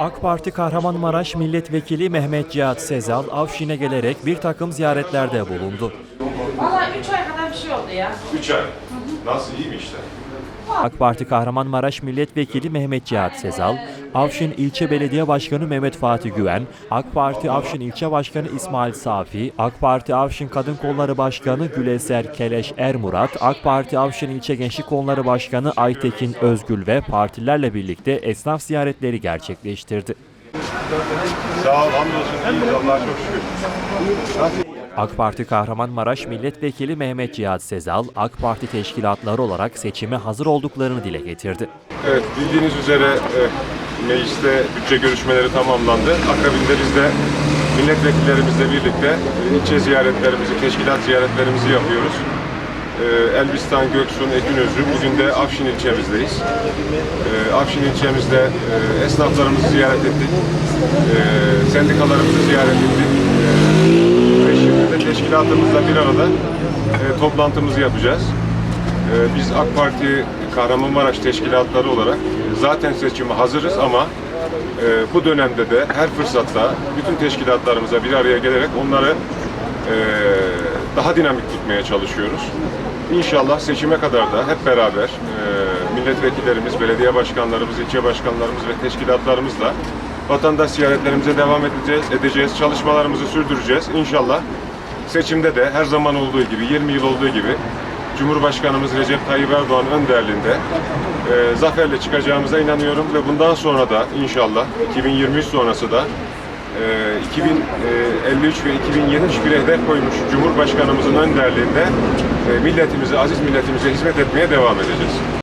AK Parti Kahramanmaraş Milletvekili Mehmet Cihat Sezal, Avşin'e gelerek bir takım ziyaretlerde bulundu. Valla 3 ay kadar bir şey oldu ya. 3 ay. Nasıl iyi mi işler? AK Parti Kahramanmaraş Milletvekili Mehmet Cihat Sezal, Avşin İlçe Belediye Başkanı Mehmet Fatih Güven, AK Parti Avşin İlçe Başkanı İsmail Safi, AK Parti Avşin Kadın Kolları Başkanı Güleser Keleş Ermurat, AK Parti Avşin İlçe Gençlik Kolları Başkanı Aytekin Özgül ve partilerle birlikte esnaf ziyaretleri gerçekleştirdi. Sağ ol, hamdolsun. İyiyiz Allah'a çok şükür. AK Parti Kahramanmaraş Milletvekili Mehmet Cihat Sezal, AK Parti teşkilatları olarak seçime hazır olduklarını dile getirdi. Evet, bildiğiniz üzere e, mecliste bütçe görüşmeleri tamamlandı. Akabinde biz de milletvekillerimizle birlikte ilçe ziyaretlerimizi, teşkilat ziyaretlerimizi yapıyoruz. E, Elbistan, Göksun, Ekinözü, bugün de Afşin ilçemizdeyiz. E, Afşin ilçemizde e, esnaflarımızı ziyaret ettik. E, sendikalarımızı ziyaret ettik. Ve şimdi de teşkilatımızla bir arada e, toplantımızı yapacağız. Ee, Biz AK Parti Kahramanmaraş teşkilatları olarak zaten seçime hazırız ama e, bu dönemde de her fırsatta bütün teşkilatlarımıza bir araya gelerek onları e, daha dinamik tutmaya çalışıyoruz. İnşallah seçime kadar da hep beraber e, milletvekillerimiz, belediye başkanlarımız, ilçe başkanlarımız ve teşkilatlarımızla vatandaş ziyaretlerimize devam edeceğiz, edeceğiz, çalışmalarımızı sürdüreceğiz. İnşallah seçimde de her zaman olduğu gibi, 20 yıl olduğu gibi Cumhurbaşkanımız Recep Tayyip Erdoğan önderliğinde e, zaferle çıkacağımıza inanıyorum ve bundan sonra da inşallah 2023 sonrası da e, 2053 ve 2071'e hedef koymuş Cumhurbaşkanımızın önderliğinde e, milletimize, aziz milletimize hizmet etmeye devam edeceğiz.